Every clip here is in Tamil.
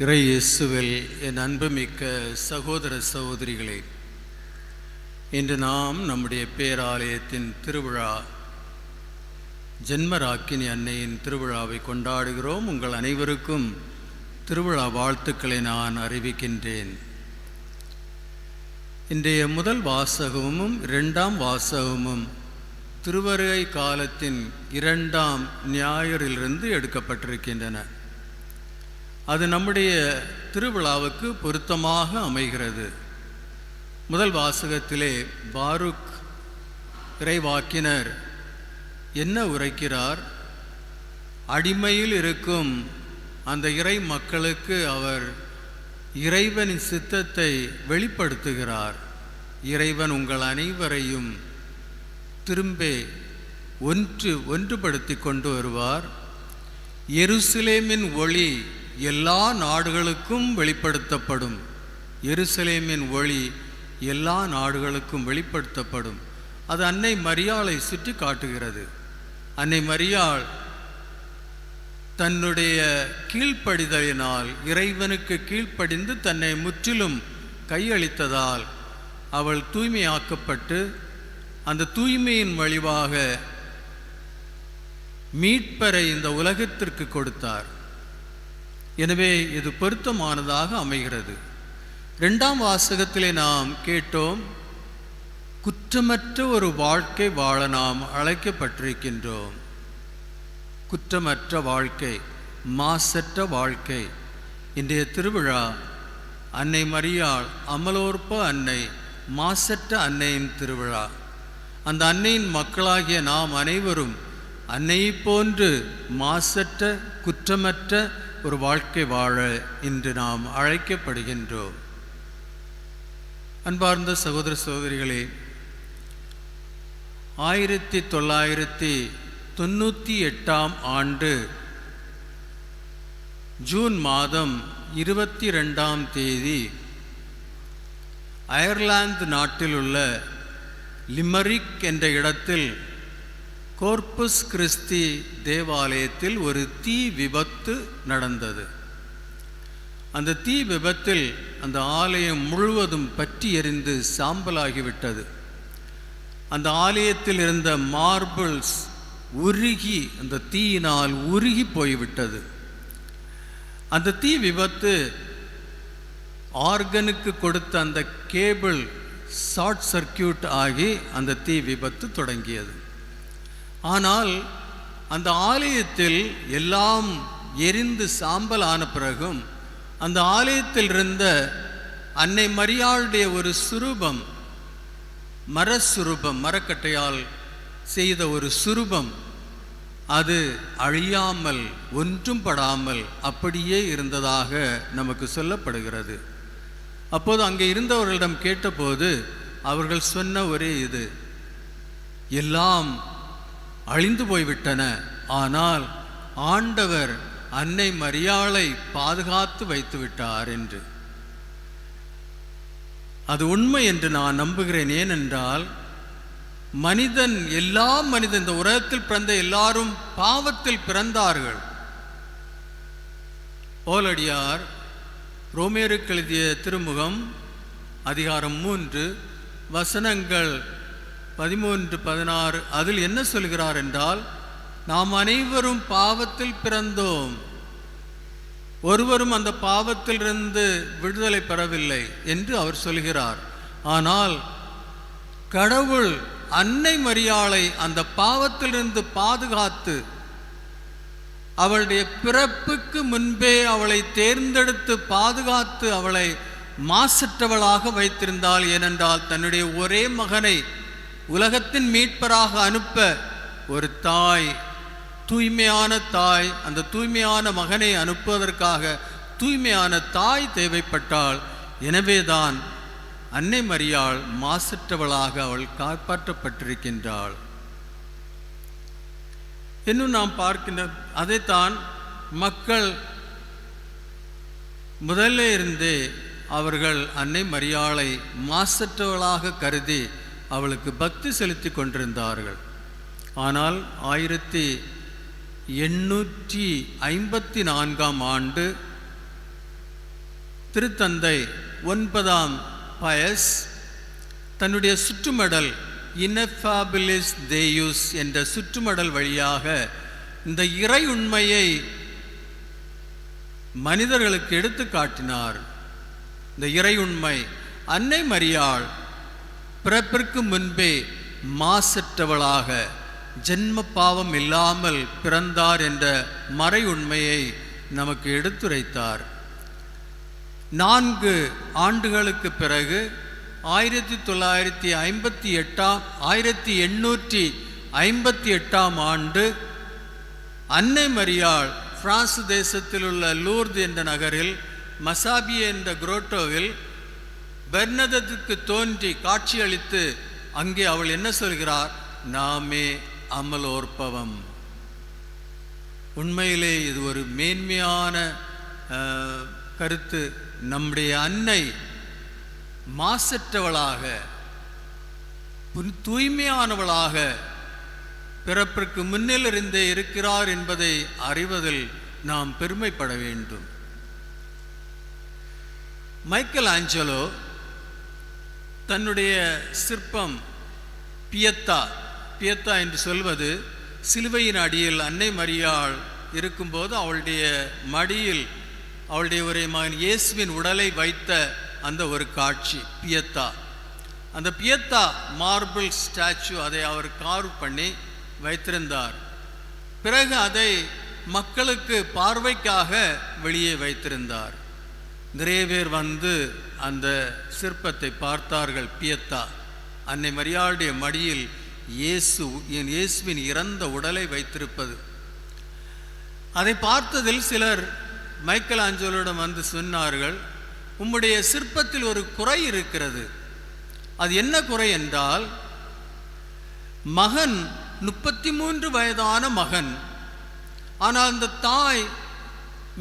இறை இயேசுவில் என் அன்புமிக்க சகோதர சகோதரிகளே இன்று நாம் நம்முடைய பேராலயத்தின் திருவிழா ஜென்மராக்கினி அன்னையின் திருவிழாவை கொண்டாடுகிறோம். உங்கள் அனைவருக்கும் திருவிழா வாழ்த்துக்களை நான் அறிவிக்கின்றேன். இன்றைய முதல் வாசகமும் இரண்டாம் வாசகமும் திருவருகை காலத்தின் இரண்டாம் ஞாயிறிலிருந்து எடுக்கப்பட்டிருக்கின்றன. அது நம்முடைய திருவிழாவுக்கு பொருத்தமாக அமைகிறது. முதல் வாசகத்திலே பாருக் இறைவாக்கினர் என்ன உரைக்கிறார்? அடிமையில் இருக்கும் அந்த இறை மக்களுக்கு அவர் இறைவனின் சித்தத்தை வெளிப்படுத்துகிறார். இறைவன் உங்கள் அனைவரையும் திரும்பே ஒன்று ஒன்றுபடுத்தி கொண்டு வருவார். எருசலேமின் ஒளி எல்லா நாடுகளுக்கும் வெளிப்படுத்தப்படும். எருசலேமின் ஒளி எல்லா நாடுகளுக்கும் வெளிப்படுத்தப்படும். அது அன்னை மரியாளை சுற்றி காட்டுகிறது. அன்னை மரியாள் தன்னுடைய கீழ்ப்படிதலினால் இறைவனுக்கு கீழ்ப்படிந்து தன்னை முற்றிலும் கையளித்ததால் அவள் தூய்மையாக்கப்பட்டு அந்த தூய்மையின் வழிவாக மீட்பரை இந்த உலகத்திற்கு கொடுத்தார். எனவே இது பொருத்தமானதாக அமைகிறது. ரெண்டாம் வாசகத்திலே நாம் கேட்டோம் குற்றமற்ற ஒரு வாழ்க்கை வாழ நாம் அழைக்கப்பட்டிருக்கின்றோம். குற்றமற்ற வாழ்க்கை மாசற்ற வாழ்க்கை. இன்றைய திருவிழா அன்னை மரியாள் அமலோற்ப அன்னை மாசற்ற அன்னையின் திருவிழா. அந்த அன்னையின் மக்களாகிய நாம் அனைவரும் அன்னையைப் போன்று மாசற்ற குற்றமற்ற ஒரு வாழ்க்கை வாழ இன்று நாம் அழைக்கப்படுகின்றோம். அன்பார்ந்த சகோதர சகோதரிகளே ஆயிரத்தி தொள்ளாயிரத்தி தொண்ணூற்றி எட்டாம் ஆண்டு ஜூன் மாதம் இருபத்தி ரெண்டாம் தேதி அயர்லாந்து நாட்டில் உள்ள லிமரிக் என்ற இடத்தில் கோர்பஸ் கிறிஸ்தி தேவாலயத்தில் ஒரு தீ விபத்து நடந்தது. அந்த தீ விபத்தில் அந்த ஆலயம் முழுவதும் பற்றி எறிந்து சாம்பலாகிவிட்டது. அந்த ஆலயத்தில் இருந்த மார்பிள்ஸ் உருகி அந்த தீயினால் உருகி போய்விட்டது. அந்த தீ விபத்து ஆர்கனுக்கு கொடுத்த அந்த கேபிள் ஷார்ட் சர்க்கியூட் ஆகி அந்த தீ விபத்து தொடங்கியது. ஆனால் அந்த ஆலயத்தில் எல்லாம் எரிந்து சாம்பல் ஆன பிறகும் அந்த ஆலயத்தில் இருந்த அன்னை மரியாளுடைய ஒரு சுரூபம் மரசுரூபம் மரக்கட்டையால் செய்த ஒரு சுரூபம் அது அழியாமல் ஒன்றும் படாமல் அப்படியே இருந்ததாக நமக்கு சொல்லப்படுகிறது. அப்போது அங்கே இருந்தவர்களிடம் கேட்டபோது அவர்கள் சொன்ன ஒரே இது எல்லாம் அழிந்து போய்விட்டன. ஆனால் ஆண்டவர் அன்னை மரியாளை பாதுகாத்து வைத்து விட்டார் என்று. அது உண்மை என்று நான் நம்புகிறேன். ஏனென்றால் மனிதன் எல்லா மனிதன் இந்த உலகத்தில் பிறந்த எல்லாரும் பாவத்தில் பிறந்தார்கள். ஓலடியார் ரோமேருக்கு எழுதிய திருமுகம் அதிகாரம் மூன்று வசனங்கள் பதிமூன்று பதினாறு அதில் என்ன சொல்கிறார் என்றால் நாம் அனைவரும் பாவத்தில் பிறந்தோம். ஒருவரும் அந்த பாவத்திலிருந்து விடுதலை பெறவில்லை என்று அவர் சொல்கிறார். ஆனால் கடவுள் அன்னை மரியாளை அந்த பாவத்திலிருந்து பாதுகாத்து அவளுடைய பிறப்புக்கு முன்பே அவளை தேர்ந்தெடுத்து பாதுகாத்து அவளை மாசற்றவளாக வைத்திருந்தாள். ஏனென்றால் தன்னுடைய ஒரே மகனை உலகத்தின் மீட்பராக அனுப்ப ஒரு தாய் தூய்மையான தாய் அந்த தூய்மையான மகனை அனுப்புவதற்காக தூய்மையான தாய் தேவைப்பட்டால் எனவேதான் அன்னை மரியாள் மாசற்றவளாக அவள் காப்பாற்றப்பட்டிருக்கின்றாள். இன்னும் நாம் பார்க்கின்ற அதைத்தான் மக்கள் முதல்ல இருந்தே அவர்கள் அன்னை மரியாளை மாசற்றவளாக கருதி அவளுக்கு பக்தி செலுத்தி கொண்டிருந்தார்கள். ஆனால் ஆயிரத்தி எண்ணூற்றி ஐம்பத்தி நான்காம் ஆண்டு திருத்தந்தை ஒன்பதாம் பயஸ் தன்னுடைய சுற்றுமடல் இனஃபாபிலிஸ் தேயூஸ் என்ற சுற்றுமடல் வழியாக இந்த இறை உண்மையை மனிதர்களுக்கு எடுத்து காட்டினார். இந்த இறை உண்மை அன்னை மரியாள் பிறப்பிற்கு முன்பே மாசற்றவளாக ஜென்ம பாவம் இல்லாமல் பிறந்தார் என்ற மறை உண்மையை நமக்கு எடுத்துரைத்தார். நான்கு ஆண்டுகளுக்கு பிறகு ஆயிரத்தி தொள்ளாயிரத்தி ஐம்பத்தி எட்டாம் ஆயிரத்தி எண்ணூற்றி ஐம்பத்தி எட்டாம் ஆண்டு அன்னை மரியாள் பிரான்ஸ் தேசத்தில் உள்ள லூர்து என்ற நகரில் மசாபிய என்ற குரோட்டோவில் பெர்னதத்துக்கு தோன்றி காட்சியளித்து அங்கே அவள் என்ன சொல்கிறார்? நாமே அமலோற்பவம். உண்மையிலே இது ஒரு மேன்மையான கருத்து. நம்முடைய அன்னை மாசற்றவளாக தூய்மையானவளாக பிறப்பிற்கு முன்னிலிருந்தே இருக்கிறார் என்பதை அறிவதில் நாம் பெருமைப்பட வேண்டும். மைக்கேல் ஆஞ்சலோ தன்னுடைய சிற்பம் பியத்தா பியத்தா என்று சொல்வது சிலுவையின் அடியில் அன்னை மரியாள் இருக்கும்போது அவளுடைய மடியில் அவளுடைய ஒரு மகன் இயேசுவின் உடலை வைத்த அந்த ஒரு காட்சி பியத்தா. அந்த பியத்தா மார்பிள் ஸ்டாச்சு அதை அவர் கார்வ் பண்ணி வைத்திருந்தார். பிறகு அதை மக்களுக்கு பார்வைக்காக வெளியே வைத்திருந்தார். நிறைய பேர் வந்து அந்த சிற்பத்தை பார்த்தார்கள் பியத்தா. அன்னை மரியாளுடைய மடியில் இயேசு என் இயேசுவின் இறந்த உடலை வைத்திருப்பது. அதை பார்த்ததில் சிலர் மைக்கேல் ஆஞ்சலோடம் வந்து சொன்னார்கள் உம்முடைய சிற்பத்தில் ஒரு குறை இருக்கிறது. அது என்ன குறை என்றால் மகன் முப்பத்தி மூன்று வயதான மகன். ஆனால் அந்த தாய்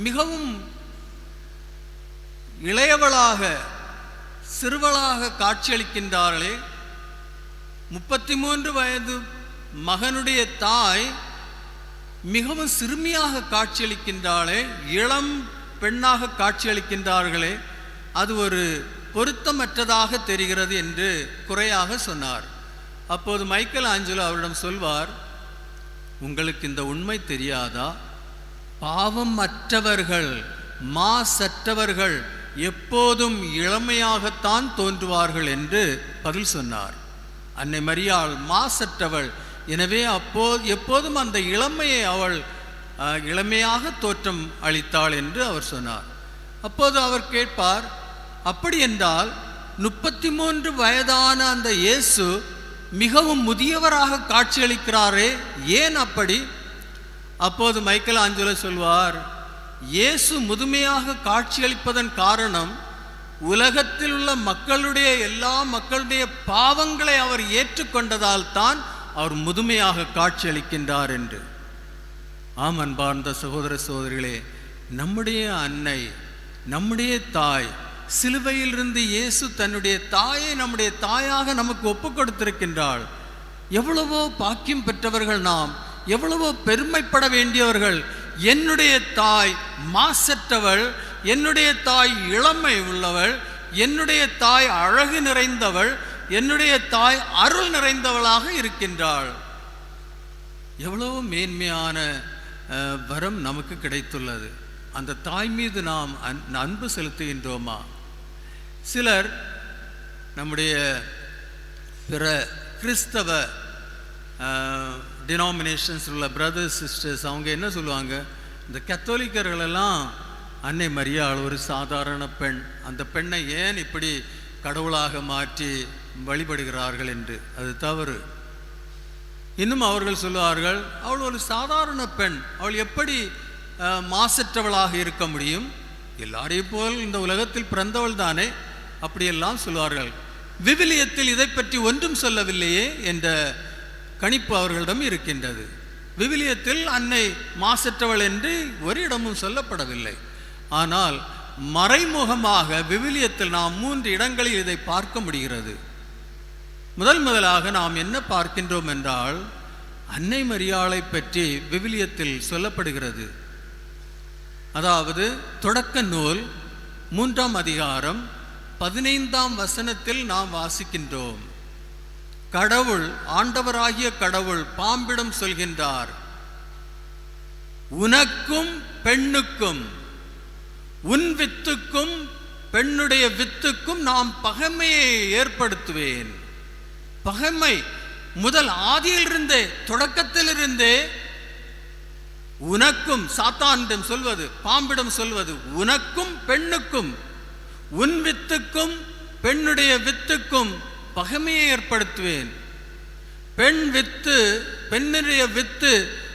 மிகவும் இளையவளாக சிறுவளாக காட்சியளிக்கின்றார்களே. முப்பத்தி மூன்று வயது மகனுடைய தாய் மிகவும் சிறுமியாக காட்சியளிக்கின்றாளே. இளம் பெண்ணாக காட்சியளிக்கின்றார்களே. அது ஒரு பொருத்தமற்றதாக தெரிகிறது என்று குறையாக சொன்னார். அப்போது மைக்கேல் ஆஞ்சலோ அவரிடம் சொல்வார் உங்களுக்கு இந்த உண்மை தெரியாதா? பாவம் அற்றவர்கள் மாசற்றவர்கள் எப்போதும் இளமையாகத்தான் தோன்றுவார்கள் என்று பதில் சொன்னார். அன்னை மரியாள் மாசற்றவள். எனவே அப்போ எப்போதும் அந்த இளமையை அவள் இளமையாக தோற்றம் அளித்தாள் என்று அவர் சொன்னார். அப்போது அவர் கேட்பார் அப்படி என்றால் முப்பத்தி மூன்று வயதான அந்த இயேசு மிகவும் முதியவராக காட்சியளிக்கிறாரே ஏன் அப்படி? அப்போது மைக்கேல் ஆஞ்சலோ சொல்வார் இயேசு முதுமையாக காட்சியளிப்பதன் காரணம் உலகத்தில் உள்ள மக்களுடைய எல்லா மக்களுடைய பாவங்களை அவர் ஏற்றுக்கொண்டதால் தான் அவர் முதுமையாக காட்சியளிக்கின்றார் என்று. ஆம் அன்பார்ந்த சகோதர சகோதரிகளே நம்முடைய அன்னை நம்முடைய தாய் சிலுவையிலிருந்து இயேசு தன்னுடைய தாயை நம்முடைய தாயாக நமக்கு ஒப்பு கொடுத்திருக்கின்றாள் எவ்வளவோ பாக்கியம் பெற்றவர்கள் நாம் எவ்வளவோ பெருமைப்பட வேண்டியவர்கள் என்னுடைய தாய் மாசற்றவள் என்னுடைய தாய் இளமை உள்ளவள் என்னுடைய தாய் அழகு நிறைந்தவள் என்னுடைய தாய் அருள் நிறைந்தவளாக இருக்கின்றாள். எவ்வளவு மேன்மையான வரம் நமக்கு கிடைத்துள்ளது. அந்த தாய் மீது நாம் அன்- அன்பு செலுத்துகின்றோமா? சிலர் நம்முடைய பிற கிறிஸ்தவ டினாமினேஷன்ஸ் உள்ள பிரதர்ஸ் சிஸ்டர்ஸ் அவங்க என்ன சொல்லுவாங்க? இந்த கத்தோலிக்கர்கள் எல்லாம் அன்னை மரியாள் ஒரு சாதாரண பெண். அந்த பெண்ணை ஏன் இப்படி கடவுளாக மாற்றி வழிபடுகிறார்கள் என்று? அது தவறு. இன்னும் அவர்கள் சொல்லுவார்கள் அவள் ஒரு சாதாரண பெண். அவள் எப்படி மாசற்றவளாக இருக்க முடியும்? எல்லாரையும் போல் இந்த உலகத்தில் பிறந்தவள் தானே? அப்படியெல்லாம் சொல்லுவார்கள். விவிலியத்தில் இதை பற்றி ஒன்றும் சொல்லவில்லையே என்ற கணிப்பு அவர்களிடம் இருக்கின்றது. விவிலியத்தில் அன்னை மாசற்றவள் என்று ஒரு இடமும் சொல்லப்படவில்லை. ஆனால் மறைமுகமாக விவிலியத்தில் நாம் மூன்று இடங்களில் இதை பார்க்க முடிகிறது. முதல் முதலாக நாம் என்ன பார்க்கின்றோம் என்றால் அன்னை மரியாளை பற்றி விவிலியத்தில் சொல்லப்படுகிறது. அதாவது தொடக்க நூல் மூன்றாம் அதிகாரம் பதினைந்தாம் வசனத்தில் நாம் வாசிக்கின்றோம். கடவுள் ஆண்டவராகிய கடவுள் பாம்பிடம் சொல்கின்றார் உனக்கும் பெண்ணுக்கும் உன் வித்துக்கும் பெண்ணுடைய வித்துக்கும் நாம் பகைமையை ஏற்படுத்துவேன். பகைமை முதல் ஆதியிலிருந்தே தொடக்கத்திலிருந்தே உனக்கும் சாத்தானிடம் சொல்வது பாம்பிடம் சொல்வது உனக்கும் பெண்ணுக்கும் உன் வித்துக்கும் பெண்ணுடைய வித்துக்கும் பகைமையை ஏற்படுத்துவேன். பெண் வித்து பெண்ணுடைய வித்து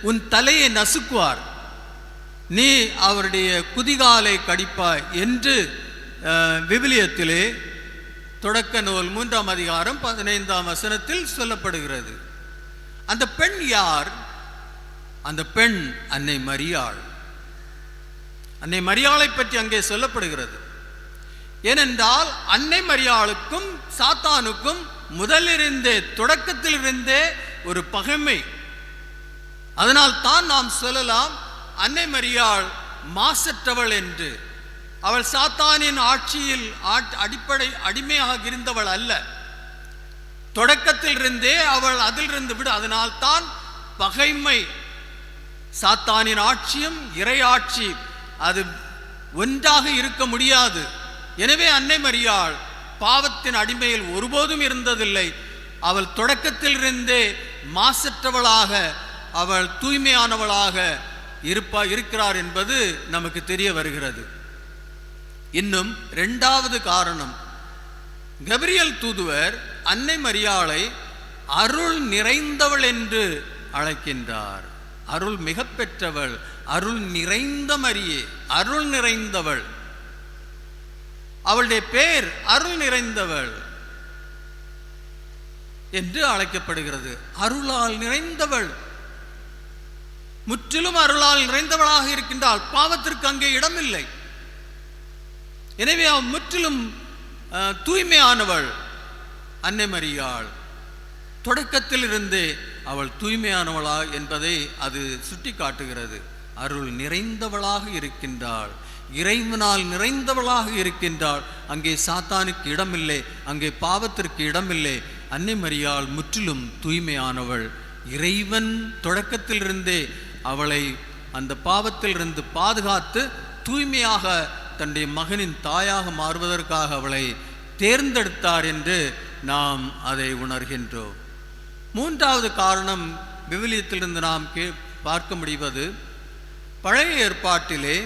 உன் தலையை நசுக்குவார். நீ அவருடைய குதிகாலை கடிப்பாய் என்று விவிலியத்திலே தொடக்க நூல் மூன்றாம் அதிகாரம் பதினைந்தாம் வசனத்தில் சொல்லப்படுகிறது. அந்த பெண் யார்? அந்த பெண் அன்னை மரியாள். அன்னை மரியாளை பற்றி அங்கே சொல்லப்படுகிறது. ஏனென்றால் அன்னை மரியாளுக்கும் சாத்தானுக்கும் முதலிருந்தே தொடக்கத்திலிருந்தே ஒரு பகைமை. அதனால் தான் நாம் சொல்லலாம் அன்னை மரியாள் மாசற்றவள் என்று. அவள் சாத்தானின் ஆட்சியில் ஆட்- அடிப்படை அடிமையாக இருந்தவள் அல்ல. தொடக்கத்திலிருந்தே அவள் அதிலிருந்து விடு அதனால் தான் பகைமை. சாத்தானின் ஆட்சியும் இறை ஆட்சி அது ஒன்றாக இருக்க முடியாது. எனவே அன்னை மரியாள் பாவத்தின் அடிமையில் ஒருபோதும் இருந்ததில்லை. அவள் தொடக்கத்திலிருந்தே மாசற்றவளாக அவள் தூய்மையானவளாக இருப்பா இருக்கிறார் என்பது நமக்கு தெரிய வருகிறது. இன்னும் இரண்டாவது காரணம். கபிரியல் தூதுவர் அன்னை மரியாளை அருள் நிறைந்தவள் என்று அழைக்கின்றார். அருள் மிக பெற்றவள் அருள் நிறைந்த மரியே அருள் நிறைந்தவள். அவளுடைய பேர் அருள் நிறைந்தவள் என்று அழைக்கப்படுகிறது. அருளால் நிறைந்தவள். முற்றிலும் அருளால் நிறைந்தவளாக இருக்கின்றாள். பாவத்திற்கு அங்கே இடமில்லை. எனவே அவள் முற்றிலும் அஹ், தூய்மையானவள். அன்னை மரியாள். தொடக்கத்திலிருந்தே அவள் தூய்மையானவளா என்பதை அது சுட்டி காட்டுகிறது அருள் நிறைந்தவளாக இருக்கின்றாள். இறைவனால் நிறைந்தவளாக இருக்கின்றாள். அங்கே சாத்தானுக்கு இடமில்லை அங்கே பாவத்திற்கு இடமில்லை. அன்னை மரியாள் முற்றிலும் தூய்மையானவள். இறைவன் தொடக்கத்திலிருந்தே அவளை அந்த பாவத்திலிருந்து பாதுகாத்து தூய்மையாக தன்னுடைய மகனின் தாயாக மாறுவதற்காக அவளை தேர்ந்தெடுத்தார் என்று நாம் அதை உணர்கின்றோம். மூன்றாவது காரணம் விவிலியத்திலிருந்து நாம் கே பார்க்க முடிவது பழைய ஏற்பாட்டிலே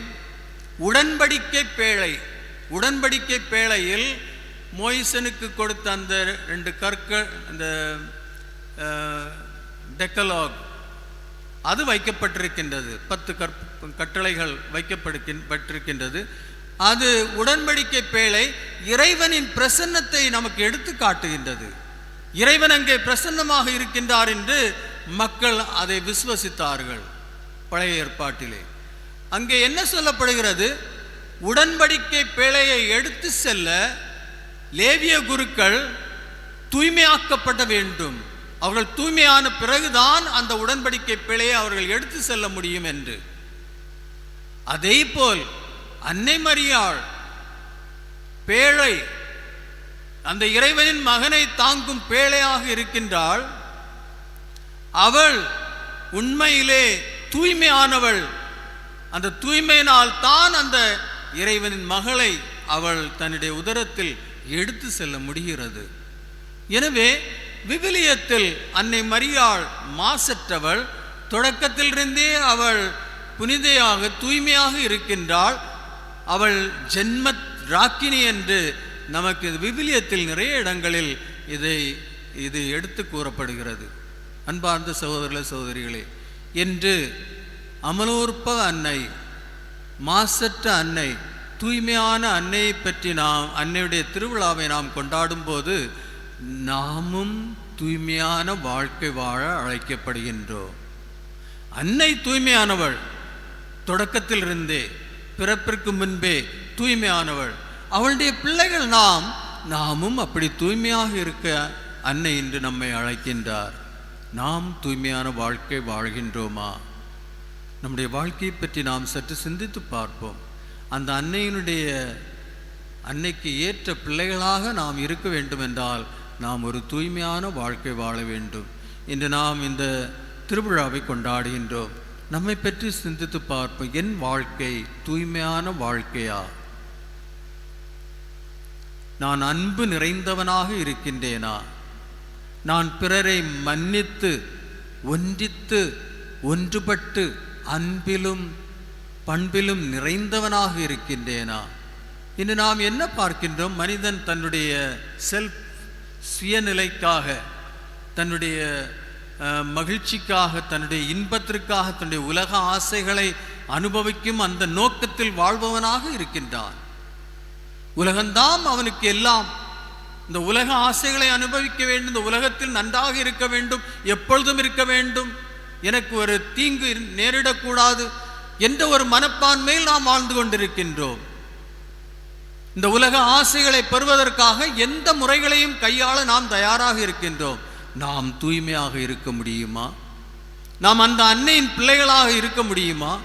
உடன்படிக்கை பேழை. உடன்படிக்கை பேழையில் மோயிசனுக்கு கொடுத்த அந்த ரெண்டு கற்கள் அந்த டெக்கலாக் அது வைக்கப்பட்டிருக்கின்றது. பத்து கற் கட்டளைகள் வைக்கப்பட்டிருக்கின்றது. அது உடன்படிக்கை பேழை இறைவனின் பிரசன்னத்தை நமக்கு எடுத்து காட்டுகின்றது. இறைவன் அங்கே பிரசன்னமாக இருக்கின்றார் என்று மக்கள் அதை விசுவசித்தார்கள். பழைய ஏற்பாட்டிலே. அங்கே என்ன சொல்லப்படுகிறது? உடன்படிக்கை பேழையை எடுத்து செல்ல லேவிய குருக்கள் தூய்மையாக்கப்பட வேண்டும். அவர்கள் தூய்மையான பிறகுதான் அந்த உடன்படிக்கை பிழையை அவர்கள் எடுத்து செல்ல முடியும் என்று. அதே போல் அன்னை மரியாள் பேழை அந்த இறைவனின் மகனை தாங்கும் பேழையாக இருக்கின்றாள். அவள் உண்மையிலே தூய்மையானவள். அந்த தூய்மையினால் தான் அந்த இறைவனின் மகளை அவள் தன்னுடைய உதரத்தில் எடுத்து செல்ல முடிகிறது. எனவே விவிலியத்தில் அன்னை மரியாள் மாசற்றவள் தொடக்கத்திலிருந்தே அவள் புனிதையாக தூய்மையாக இருக்கின்றாள். அவள் ஜென்ம ராக்கினி என்று நமக்கு விவிலியத்தில் நிறைய இடங்களில் இதை இது எடுத்து கூறப்படுகிறது. அன்பார்ந்த சகோதரர்களே சகோதரிகளே என்று அமலோற்ப அன்னை மாசற்ற அன்னை தூய்மையான அன்னையை பற்றி நாம் அன்னையுடைய திருவிழாவை நாம் கொண்டாடும் போது நாமும் தூய்மையான வாழ்க்கை வாழ அழைக்கப்படுகின்றோம் அன்னை தூய்மையானவள் தொடக்கத்திலிருந்தே பிறப்பிற்கு முன்பே தூய்மையானவள். அவளுடைய பிள்ளைகள் நாம் நாமும் அப்படி தூய்மையாக இருக்க அன்னை என்று நம்மை அழைக்கின்றார். நாம் தூய்மையான வாழ்க்கை வாழ்கின்றோமா? நம்முடைய வாழ்க்கையை பற்றி நாம் சற்று சிந்தித்து பார்ப்போம். அந்த அன்னையினுடைய அன்னைக்கு ஏற்ற பிள்ளைகளாக நாம் இருக்க வேண்டும் என்றால் நாம் ஒரு தூய்மையான வாழ்க்கை வாழ வேண்டும். இன்று நாம் இந்த திருவிழாவை கொண்டாடுகின்றோம். நம்மை பற்றி சிந்தித்து பார்ப்போம். என் வாழ்க்கை தூய்மையான வாழ்க்கையா? நான் அன்பு நிறைந்தவனாக இருக்கின்றேனா? நான் பிறரை மன்னித்து ஒன்றித்து ஒன்றுபட்டு அன்பிலும் பண்பிலும் நிறைந்தவனாக இருக்கின்றேனா? இன்று நாம் என்ன பார்க்கின்றோம்? மனிதன் தன்னுடைய செல்ஃப் சுயநிலைக்காக தன்னுடைய மகிழ்ச்சிக்காக தன்னுடைய இன்பத்திற்காக தன்னுடைய உலக ஆசைகளை அனுபவிக்கும் அந்த நோக்கத்தில் வாழ்பவனாக இருக்கின்றான். உலகம்தான் அவனுக்கு எல்லாம் இந்த உலக ஆசைகளை அனுபவிக்க வேண்டும் இந்த உலகத்தில் நன்றாக இருக்க வேண்டும் எப்பொழுதும் இருக்க வேண்டும். எனக்கு ஒரு தீங்கு நேரிடக்கூடாது என்ற ஒரு மனப்பான்மையில் நாம் வாழ்ந்து கொண்டிருக்கின்றோம். இந்த உலக ஆசைகளை பெறுவதற்காக எந்த முறைகளையும் கையாள நாம் தயாராக இருக்கின்றோம். நாம் தூய்மையாக இருக்க முடியுமா? நாம் அந்த அன்னையின் பிள்ளைகளாக இருக்க முடியுமா?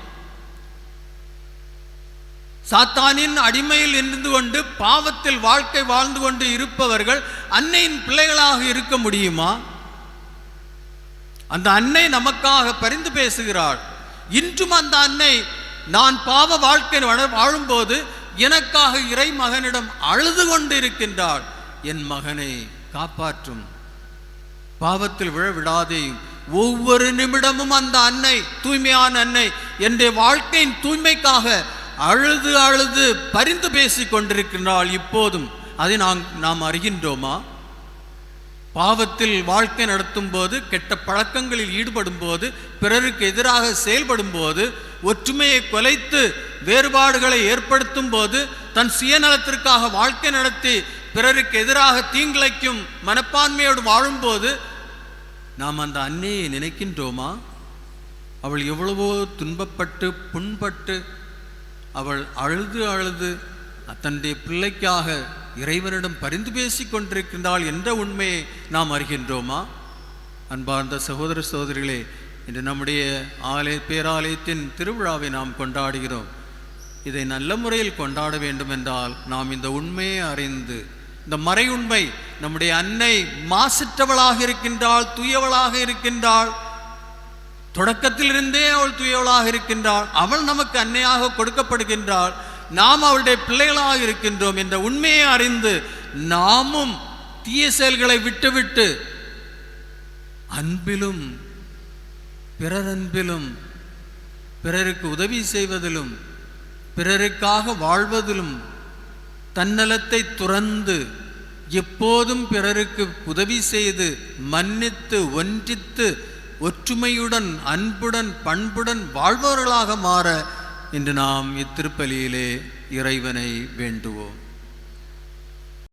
சாத்தானின் அடிமையில் இருந்து கொண்டு பாவத்தில் வாழ்க்கை வாழ்ந்து கொண்டு இருப்பவர்கள் அன்னையின் பிள்ளைகளாக இருக்க முடியுமா? அந்த அன்னை நமக்காக பரிந்து பேசுகிறாள். இன்றும் அந்த அன்னை நான் பாவ வாழ்க்கை வாழும்போது எனக்காக இறை மகனிடம் அழுது கொண்டு இருக்கின்றாள் என் மகனை காப்பாற்றும். பாவத்தில் விழ விடாதேயும் ஒவ்வொரு நிமிடமும் அந்த அன்னை தூய்மையான அன்னை என்னுடைய வாழ்க்கையின் தூய்மைக்காக அழுது அழுது பரிந்து பேசிக் கொண்டிருக்கின்றாள் இப்போதும். அதை நாம் நாம் அறிகின்றோமா? பாவத்தில் வாழ்க்கை நடத்தும் போது கெட்ட பழக்கங்களில் ஈடுபடும் போது பிறருக்கு எதிராக செயல்படும் போது ஒற்றுமையை கொலைத்து வேறுபாடுகளை ஏற்படுத்தும் போது தன் சுயநலத்திற்காக வாழ்க்கை நடத்தி பிறருக்கு எதிராக தீங்கிழைக்கும் மனப்பான்மையோடு வாழும்போது நாம் அந்த அன்னையை நினைக்கின்றோமா? அவள் எவ்வளவோ துன்பப்பட்டு புண்பட்டு அவள் அழுது அழுது தன்னுடைய பிள்ளைக்காக இறைவனிடம் பரிந்து பேசிக் கொண்டிருக்கின்றாள் என்ற உண்மையை நாம் அறிகின்றோமா? அன்பார்ந்த சகோதர சகோதரிகளே இன்று நம்முடைய ஆலய பேராலயத்தின் திருவிழாவை நாம் கொண்டாடுகிறோம். இதை நல்ல முறையில் கொண்டாட வேண்டும் என்றால் நாம் இந்த உண்மையை அறிந்து இந்த மறை உண்மை நம்முடைய அன்னை மாசற்றவளாக இருக்கின்றாள் தூயவளாக இருக்கின்றாள் தொடக்கத்திலிருந்தே அவள் தூயவளாக இருக்கின்றாள் அவள் நமக்கு அன்னையாக கொடுக்கப்படுகின்றாள் நாம் அவளுடைய பிள்ளைகளாக இருக்கின்றோம் என்ற உண்மையை அறிந்து நாமும் தீய செயல்களை விட்டுவிட்டு அன்பிலும் பிறர் அன்பிலும் பிறருக்கு உதவி செய்வதிலும் பிறருக்காக வாழ்வதிலும் தன்னலத்தை துறந்து எப்போதும் பிறருக்கு உதவி செய்து மன்னித்து ஒன்றித்து ஒற்றுமையுடன் அன்புடன் பண்புடன் வாழ்பவர்களாக மாற இன்று நாம் இத்திருப்பலியிலே இறைவனை வேண்டுவோம்.